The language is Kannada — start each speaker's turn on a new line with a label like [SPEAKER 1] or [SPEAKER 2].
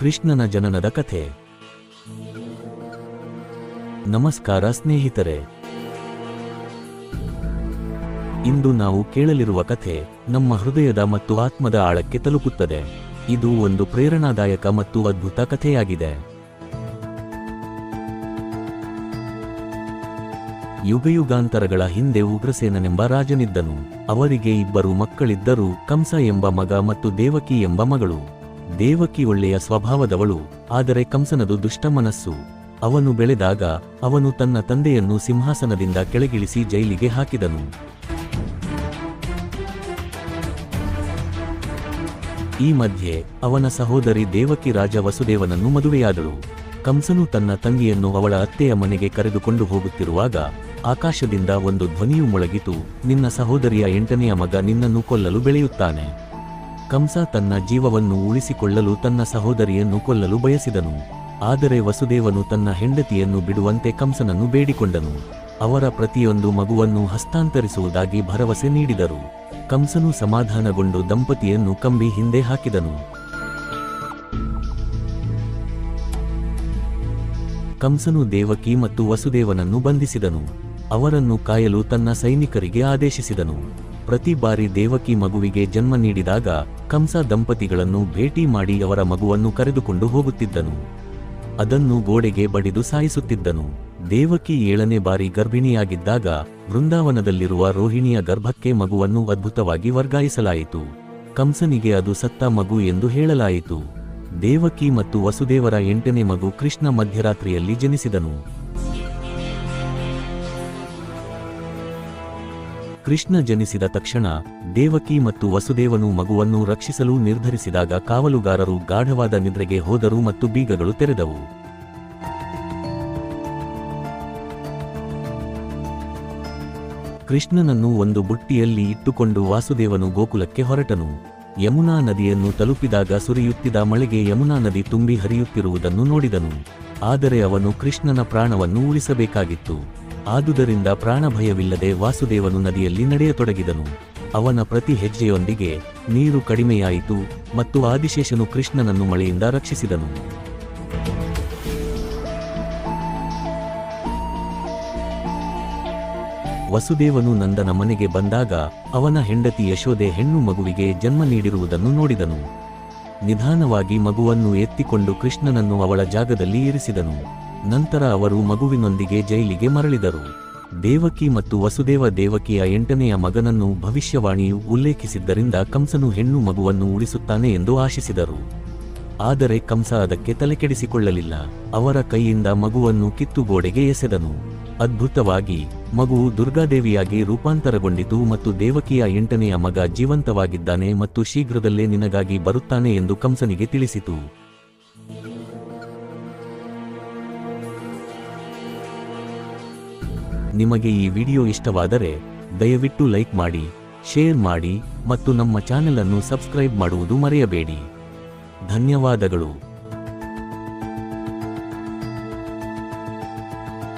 [SPEAKER 1] ಕೃಷ್ಣನ ಜನನದ ಕಥೆ. ನಮಸ್ಕಾರ ಸ್ನೇಹಿತರೆ. ಇಂದು ನಾವು ಕೇಳಲಿರುವ ಕಥೆ ನಮ್ಮ ಹೃದಯದ ಮತ್ತು ಆತ್ಮದ ಆಳಕ್ಕೆ ತಲುಪುತ್ತದೆ. ಇದು ಒಂದು ಪ್ರೇರಣಾದಾಯಕ ಮತ್ತು ಅದ್ಭುತ ಕಥೆಯಾಗಿದೆ. ಯುಗಯುಗಾಂತರಗಳ ಹಿಂದೆ ಉಗ್ರಸೇನನೆಂಬ ರಾಜನಿದ್ದನು. ಅವರಿಗೆ ಇಬ್ಬರು ಮಕ್ಕಳಿದ್ದರು, ಕಂಸ ಎಂಬ ಮಗ ಮತ್ತು ದೇವಕಿ ಎಂಬ ಮಗಳು. ದೇವಕಿ ಒಳ್ಳೆಯ ಸ್ವಭಾವದವಳು, ಆದರೆ ಕಂಸನದು ದುಷ್ಟ ಮನಸ್ಸು. ಅವನು ಬೆಳೆದಾಗ ಅವನು ತನ್ನ ತಂದೆಯನ್ನು ಸಿಂಹಾಸನದಿಂದ ಕೆಳಗಿಳಿಸಿ ಜೈಲಿಗೆ ಹಾಕಿದನು. ಈ ಮಧ್ಯೆ ಅವನ ಸಹೋದರಿ ದೇವಕಿ ರಾಜ ವಸುದೇವನನ್ನು ಮದುವೆಯಾದಳು. ಕಂಸನು ತನ್ನ ತಂಗಿಯನ್ನು ಅವಳ ಅತ್ತೆಯ ಮನೆಗೆ ಕರೆದುಕೊಂಡು ಹೋಗುತ್ತಿರುವಾಗ ಆಕಾಶದಿಂದ ಒಂದು ಧ್ವನಿಯು ಮೊಳಗಿತು. ನಿನ್ನ ಸಹೋದರಿಯ ಎಂಟನೆಯ ಮಗ ನಿನ್ನನ್ನು ಕೊಲ್ಲಲು ಬೆಳೆಯುತ್ತಾನೆ. ಕಂಸ ತನ್ನ ಜೀವವನ್ನು ಉಳಿಸಿಕೊಳ್ಳಲು ತನ್ನ ಸಹೋದರಿಯನ್ನು ಕೊಲ್ಲಲು ಬಯಸಿದನು. ಆದರೆ ವಸುದೇವನು ತನ್ನ ಹೆಂಡತಿಯನ್ನು ಬಿಡುವಂತೆ ಕಂಸನನ್ನು ಬೇಡಿಕೊಂಡನು. ಅವರ ಪ್ರತಿಯೊಂದು ಮಗುವನ್ನು ಹಸ್ತಾಂತರಿಸುವುದಾಗಿ ಭರವಸೆ ನೀಡಿದರು. ಕಂಸನು ಸಮಾಧಾನಗೊಂಡು ದಂಪತಿಯನ್ನು ಕಂಬಿ ಹಿಂದೆ ಹಾಕಿದನು. ಕಂಸನು ದೇವಕಿ ಮತ್ತು ವಸುದೇವನನ್ನು ಬಂಧಿಸಿದನು. ಅವರನ್ನು ಕಾಯಲು ತನ್ನ ಸೈನಿಕರಿಗೆ ಆದೇಶಿಸಿದನು. ಪ್ರತಿ ಬಾರಿ ದೇವಕಿ ಮಗುವಿಗೆ ಜನ್ಮ ನೀಡಿದಾಗ ಕಂಸ ದಂಪತಿಗಳನ್ನು ಭೇಟಿ ಮಾಡಿ ಅವರ ಮಗುವನ್ನು ಕರೆದುಕೊಂಡು ಹೋಗುತ್ತಿದ್ದನು. ಅದನ್ನು ಗೋಡೆಗೆ ಬಡಿದು ಸಾಯಿಸುತ್ತಿದ್ದನು. ದೇವಕಿ ಏಳನೇ ಬಾರಿ ಗರ್ಭಿಣಿಯಾಗಿದ್ದಾಗ ವೃಂದಾವನದಲ್ಲಿರುವ ರೋಹಿಣಿಯ ಗರ್ಭಕ್ಕೆ ಮಗುವನ್ನು ಅದ್ಭುತವಾಗಿ ವರ್ಗಾಯಿಸಲಾಯಿತು. ಕಂಸನಿಗೆ ಅದು ಸತ್ತ ಮಗು ಎಂದು ಹೇಳಲಾಯಿತು. ದೇವಕಿ ಮತ್ತು ವಸುದೇವರ ಎಂಟನೇ ಮಗು ಕೃಷ್ಣ ಮಧ್ಯರಾತ್ರಿಯಲ್ಲಿ ಜನಿಸಿದನು. ಕೃಷ್ಣ ಜನಿಸಿದ ತಕ್ಷಣ ದೇವಕಿ ಮತ್ತು ವಸುದೇವನು ಮಗುವನ್ನು ರಕ್ಷಿಸಲು ನಿರ್ಧರಿಸಿದಾಗ ಕಾವಲುಗಾರರು ಗಾಢವಾದ ನಿದ್ರೆಗೆ ಹೋದರು ಮತ್ತು ಬೀಗಗಳು ತೆರೆದವು. ಕೃಷ್ಣನನ್ನು ಒಂದು ಬುಟ್ಟಿಯಲ್ಲಿ ಇಟ್ಟುಕೊಂಡು ವಾಸುದೇವನು ಗೋಕುಲಕ್ಕೆ ಹೊರಟನು. ಯಮುನಾ ನದಿಯನ್ನು ತಲುಪಿದಾಗ ಸುರಿಯುತ್ತಿದ್ದ ಮಳೆಗೆ ಯಮುನಾ ನದಿ ತುಂಬಿ ಹರಿಯುತ್ತಿರುವುದನ್ನು ನೋಡಿದನು. ಆದರೆ ಅವನು ಕೃಷ್ಣನ ಪ್ರಾಣವನ್ನು ಉಳಿಸಬೇಕಾಗಿತ್ತು. ಆದುದರಿಂದ ಪ್ರಾಣಭಯವಿಲ್ಲದೆ ವಾಸುದೇವನು ನದಿಯಲ್ಲಿ ನಡೆಯತೊಡಗಿದನು. ಅವನ ಪ್ರತಿ ಹೆಜ್ಜೆಯೊಂದಿಗೆ ನೀರು ಕಡಿಮೆಯಾಯಿತು ಮತ್ತು ಆದಿಶೇಷನು ಕೃಷ್ಣನನ್ನು ಮಳೆಯಿಂದ ರಕ್ಷಿಸಿದನು. ವಸುದೇವನು ನಂದನ ಮನೆಗೆ ಬಂದಾಗ ಅವನ ಹೆಂಡತಿ ಯಶೋದೆ ಹೆಣ್ಣು ಮಗುವಿಗೆ ಜನ್ಮ ನೀಡಿರುವುದನ್ನು ನೋಡಿದನು. ನಿಧಾನವಾಗಿ ಮಗುವನ್ನು ಎತ್ತಿಕೊಂಡು ಕೃಷ್ಣನನ್ನು ಅವಳ ಜಾಗದಲ್ಲಿ ಇರಿಸಿದನು. ನಂತರ ಅವರು ಮಗುವಿನೊಂದಿಗೆ ಜೈಲಿಗೆ ಮರಳಿದರು. ದೇವಕಿ ಮತ್ತು ವಸುದೇವ ದೇವಕಿಯ ಎಂಟನೆಯ ಮಗನನ್ನು ಭವಿಷ್ಯವಾಣಿಯು ಉಲ್ಲೇಖಿಸಿದ್ದರಿಂದ ಕಂಸನು ಹೆಣ್ಣು ಮಗುವನ್ನು ಉಳಿಸುತ್ತಾನೆ ಎಂದು ಆಶಿಸಿದರು. ಆದರೆ ಕಂಸ ಅದಕ್ಕೆ ತಲೆಕೆಡಿಸಿಕೊಳ್ಳಲಿಲ್ಲ. ಅವರ ಕೈಯಿಂದ ಮಗುವನ್ನು ಕಿತ್ತುಗೋಡೆಗೆ ಎಸೆದನು. ಅದ್ಭುತವಾಗಿ, ಮಗು ದುರ್ಗಾದೇವಿಯಾಗಿ ರೂಪಾಂತರಗೊಂಡಿತು ಮತ್ತು ದೇವಕಿಯ ಎಂಟನೆಯ ಮಗ ಜೀವಂತವಾಗಿದ್ದಾನೆ ಮತ್ತು ಶೀಘ್ರದಲ್ಲೇ ನಿನಗಾಗಿ ಬರುತ್ತಾನೆ ಎಂದು ಕಂಸನಿಗೆ ತಿಳಿಸಿತು. ನಿಮಗೆ ಈ ವಿಡಿಯೋ ಇಷ್ಟವಾದರೆ, ದಯವಿಟ್ಟು ಲೈಕ್ ಮಾಡಿ, ಶೇರ್ ಮಾಡಿ ಮತ್ತು ನಮ್ಮ ಚಾನೆಲ್ ಅನ್ನು ಸಬ್ಸ್ಕ್ರೈಬ್ ಮಾಡುವುದು ಮರೆಯಬೇಡಿ. ಧನ್ಯವಾದಗಳು.